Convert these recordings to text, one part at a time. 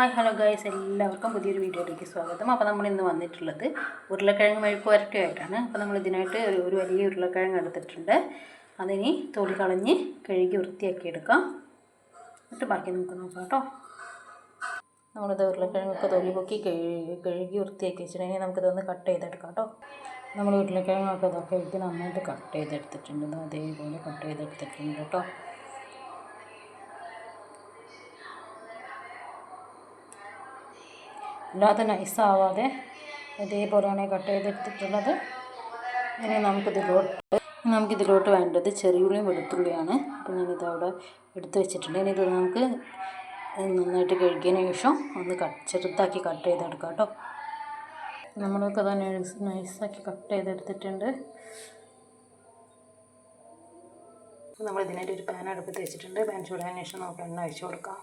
Hi hello guys എല്ലാവർക്കും പുതിയൊരു വീഡിയോയിലേക്ക് സ്വാഗതം. അപ്പോൾ നമ്മൾ ഇന്ന് വന്നിട്ടുള്ളത് ഉരുളക്കിഴങ്ങ് മെഴുക്ക് വരട്ടിയായിട്ടാണ്. അപ്പോൾ നമ്മൾ ഇതിനായിട്ട് ഒരു വലിയ ഉരുളക്കിഴങ്ങ് എടുത്തിട്ടുണ്ട്. അതിനി തൊലി കളഞ്ഞ് കഴുകി വൃത്തിയാക്കി എടുക്കാം. എന്നിട്ട് ബാക്കി നമുക്ക് നോക്കാം കേട്ടോ. നമ്മളിത് ഉരുളക്കിഴങ്ങൊക്കെ തൊലി പൊക്കി കഴുകി വൃത്തിയാക്കി വെച്ചിട്ടുണ്ടെങ്കിൽ നമുക്കിതൊന്ന് കട്ട് ചെയ്തെടുക്കാം കേട്ടോ. നമ്മൾ ഉരുളക്കിഴങ്ങൊക്കെ ഇതൊക്കെ കഴുകി നന്നായിട്ട് കട്ട് ചെയ്തെടുത്തിട്ടുണ്ട്. അതേപോലെ കട്ട് ചെയ്തെടുത്തിട്ടുണ്ട് കേട്ടോ. അല്ലാതെ നൈസാവാതെ ഇതേപോലെയാണ് കട്ട് ചെയ്തെടുത്തിട്ടുള്ളത് ഇനി നമുക്കിതിലോട്ട് നമുക്കിതിലോട്ട് വേണ്ടത് ചെറിയുള്ളിയും വെളുത്തുള്ളിയാണ്. അപ്പോൾ ഞാനിത് അവിടെ എടുത്ത് വെച്ചിട്ടുണ്ട്. ഇനി ഇത് നമുക്ക് നന്നായിട്ട് കഴുകിയതിന് ശേഷം ഒന്ന് കട്ട് ചെറുതാക്കി കട്ട് ചെയ്തെടുക്കാം കേട്ടോ. നമ്മളൊക്കെ തന്നെ നൈസ് നൈസാക്കി കട്ട് ചെയ്തെടുത്തിട്ടുണ്ട്. നമ്മൾ ഇതിനായിട്ട് ഒരു പാൻ അടുപ്പത്ത് വെച്ചിട്ടുണ്ട്. പാൻ ചൂടായതിനു ശേഷം നമുക്ക് എണ്ണ ഒഴിച്ച് കൊടുക്കാം.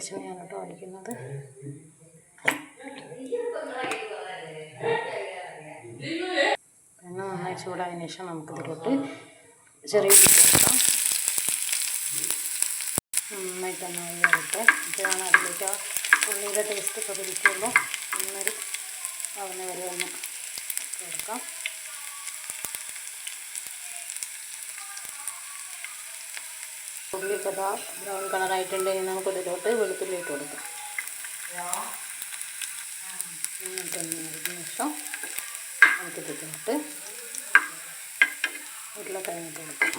വെളിച്ചെണ്ണയാണ് കേട്ടോ ഒഴിക്കുന്നത് എണ്ണ നന്നായി ചൂടായതിനു ശേഷം നമുക്കിതിലോട്ട് ചെറിയ കൊടുക്കാം നന്നായിട്ട് നന്നായി വരട്ടെ. ഇപ്പോഴാണ് അതിലേക്ക് ആ ഉള്ളിയുടെ ടേസ്റ്റ് ഒക്കെ പിടിക്കുള്ളൂ ഒന്നൊരു ആവുന്ന വരെ ഒന്ന് കൊടുക്കാം ഉള്ളിയൊക്കെ ഇതാ ബ്രൗൺ കളറായിട്ടുണ്ടെങ്കിൽ നമുക്കിതിലോട്ട് വെളുത്തുള്ളി ഇട്ട് കൊടുക്കാം. എന്നിട്ടൊന്ന് നമുക്ക് ശേഷം നമുക്കിതിലോട്ട് ഉരുളക്കിഴങ്ങിട്ട് കൊടുക്കാം.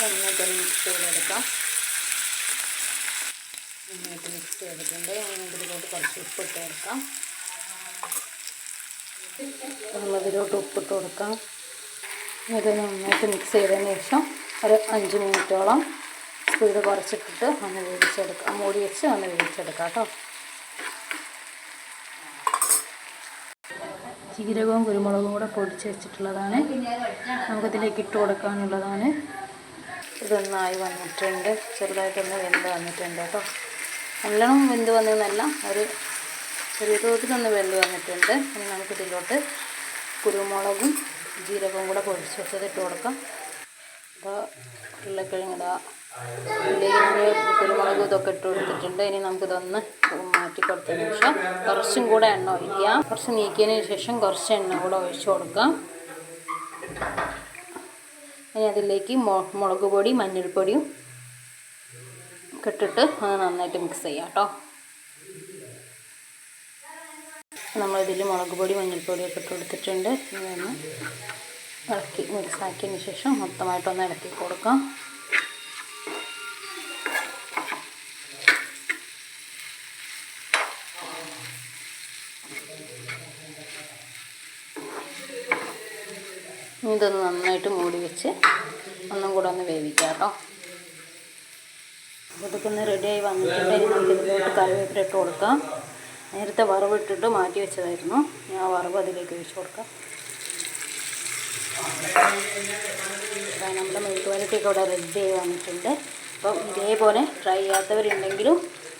നന്നായിട്ടൊന്ന് മിക്സ് നന്നായിട്ട് മിക്സ് ചെയ്തിട്ടുണ്ട്. നമുക്കിതിലോട്ട് കുറച്ച് ഉപ്പ് ഇട്ട് കൊടുക്കാം. നമ്മളതിലോട്ട് ഉപ്പിട്ട് കൊടുക്കാം. ഇത് നന്നായിട്ട് മിക്സ് ചെയ്തതിന് ശേഷം ഒരു അഞ്ച് മിനിറ്റോളം സ്പീഡ് കുറച്ചിട്ടിട്ട് ഒന്ന് വേവിച്ചെടുക്കാം മൂടി വെച്ച് ഒന്ന് വേവിച്ചെടുക്കാം കേട്ടോ. ജീരകവും കുരുമുളകും കൂടെ പൊടിച്ച് വെച്ചിട്ടുള്ളതാണ്. നമുക്കതിലേക്ക് ഇട്ട് കൊടുക്കാനുള്ളതാണ്. ഇതൊന്നായി വന്നിട്ടുണ്ട്. ചെറുതായിട്ടൊന്ന് വെന്ത് വന്നിട്ടുണ്ട് കേട്ടോ. നല്ലോണം വെന്ത് വന്നതെന്നല്ല ഒരു ചെറിയ തോതിലൊന്ന് വെന്ത് വന്നിട്ടുണ്ട്. ഇനി നമുക്കിതിലോട്ട് കുരുമുളകും ജീരകവും കൂടെ പൊടിച്ച് വെച്ചത് ഇട്ട് കൊടുക്കാം. അപ്പോൾ ഉരുളക്കിഴങ്ങിടാ. കുരുമുളക് കുരുമുളകും ഇതൊക്കെ ഇട്ട് കൊടുത്തിട്ടുണ്ട്. ഇനി നമുക്കിതൊന്ന് മാറ്റി കൊടുത്തതിന് ശേഷം കുറച്ചും കൂടെ എണ്ണ ഒഴിക്കാം കുറച്ച് നീക്കിയതിന് ശേഷം കുറച്ച് എണ്ണ കൂടെ ഒഴിച്ച് കൊടുക്കാം. ഇനി അതിലേക്ക് മുളക് പൊടി മഞ്ഞൾപ്പൊടിയും ഇട്ടിട്ട് അത് നന്നായിട്ട് മിക്സ് ചെയ്യാം കേട്ടോ. നമ്മളിതിൽ മുളക് പൊടി മഞ്ഞൾപ്പൊടിയൊക്കെ ഇട്ട് കൊടുത്തിട്ടുണ്ട്. ഇതൊന്ന് ഇളക്കി മിക്സാക്കിയതിന് ശേഷം മൊത്തമായിട്ടൊന്ന് ഇളക്കി കൊടുക്കാം. ഇതൊന്ന് നന്നായിട്ട് മൂടി വെച്ച് ഒന്നും കൂടെ ഒന്ന് വേവിക്കാം കേട്ടോ. ഇതൊക്കെ ഒന്ന് റെഡിയായി വന്നിട്ടുണ്ടെങ്കിൽ നമുക്ക് ഇതിലോട്ട് കറിവേപ്പില കൊടുക്കാം. നേരത്തെ വറവ് ഇട്ടിട്ട് മാറ്റി വെച്ചതായിരുന്നു. ഞാൻ വറവ് അതിലേക്ക് ഒഴിച്ച് കൊടുക്കാം. നമ്മുടെ മെഴുക്ക് വരട്ടിയൊക്കെ ഇവിടെ റെഡി ആയി വന്നിട്ടുണ്ട്. അപ്പം ഇതേപോലെ ട്രൈ ചെയ്യാത്തവരുണ്ടെങ്കിലും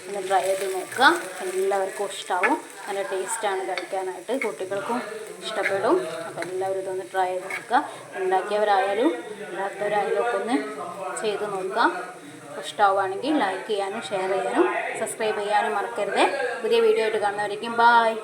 ഒന്ന് ട്രൈ ചെയ്ത് നോക്കുക. എല്ലാവർക്കും ഇഷ്ടമാവും നല്ല ടേസ്റ്റാണ് കഴിക്കാനായിട്ട്. കുട്ടികൾക്കും ഇഷ്ടപ്പെടും. അപ്പോൾ എല്ലാവരും ഇതൊന്ന് ട്രൈ ചെയ്ത് നോക്കുക. ഉണ്ടാക്കിയവരായാലും ഇല്ലാത്തവരായാലും ഒക്കെ ഒന്ന് ചെയ്ത് നോക്കുക. ഇഷ്ടമാവുകയാണെങ്കിൽ ലൈക്ക് ചെയ്യാനും ഷെയർ ചെയ്യാനും സബ്സ്ക്രൈബ് ചെയ്യാനും മറക്കരുത്. പുതിയ വീഡിയോ ആയിട്ട് കാണുന്നവരേക്കും ബായ്